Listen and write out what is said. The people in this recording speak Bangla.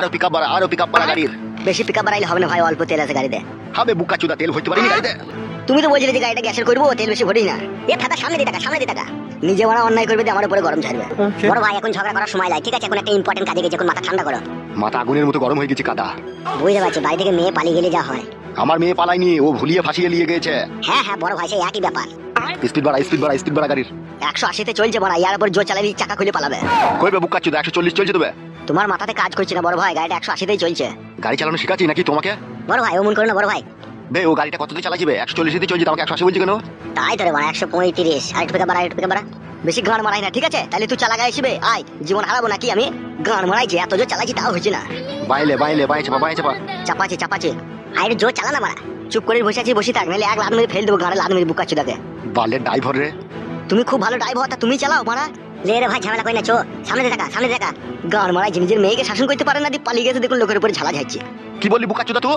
আরও পিক আপ বাড়া আরও পিক আপ বাড়া গাড়ির। বেশি পিকআপ বাড়াইলে হবে না ভাই অল্প তেল আছে গাড়িতে। হবে বুকা চুদা তেল ভরতে পারিনি গাড়িতে। তুমি তো বলছিলে যে গাড়িটা গ্যাসের করব তেল বেশি ভরিস না। এ ফাটা সামনে দিয়ে টাকা সামনে দিয়ে টাকা নিজে অন্যায় করবে আমার উপরে গরম ছাড়বে। বড় ভাই এখন ঝগড়া করার সময় নাই ঠিক আছে? এখন একটা ইম্পর্টেন্ট কাজে গেছে এখন মাথা ঠান্ডা করো। মাথা আগুনের মতো গরম হয়ে গেছে কাদা। বুঝতে পারছি বাড়ি থেকে মেয়ে পালিয়ে গেলে যা হয়। আমার মেয়ে পালাইনি ও ভুলিয়ে ফাঁসিয়ে নিয়ে গেছে। হ্যাঁ হ্যাঁ বড় ভাই সেই একই ব্যাপার। স্পিড বাড়া স্পিড বাড়া স্পিড বাড়া গাড়ির। একশো আশিতে চলছে বড় ইয়ার উপর জোর চালাবি চাকা খুলে পালাবে। কইবে বুকা চুদা একশো চল্লিশ চলছে তবে। তোমার মাথাতে কাজ করছে না বড় ভাই গাড়িটা একশো আশিতেই চলছে। গাড়ি চালানো শিখাচ্ছি নাকি তোমাকে? বড় ভাই অমন করো না বড় ভাই। বে ও গাড়িটা কততে চালাচ্ছিবে একশো চল্লিশে চলছে আমাকে একশো আশি বলছি কেন? তাই তো রে মানে একশো পঁয়ত্রিশ আর একটু বাড়া একটু বাড়া। বেশি গান মারাই না ঠিক আছে? তাহলে তুই চালা আসবে আয় জীবন হারাবো নাকি আমি? গান মারাইছি এত জোর চালাইছি তাও হয়েছে না। বাইলে বাইলে বাই চাপা বাই চাপা। চাপাচ্ছে চাপাচ্ছে। আরে জোর চালা না মারা। চুপ করে বসে আছি বসে থাক নাহলে এক লাদ মেরে ফেল দেবো গাড়ি লাদ মেরে বুকাচ্ছি তাকে। বালের ড্রাইভার রে। তুমি খুব ভালো ড্রাইভার তা তুমি চালাও মারা। লে রে ভাই ঝামেলা কই না, চো। সামনে দেখা সামনে দেখা। গান মারাই নিজের মেয়েকে শাসন করতে পারে না দি পালিয়ে গেছে দেখুন, লোকের উপরে ঝালা যাচ্ছে কি বললি বুকা চুদা তুই?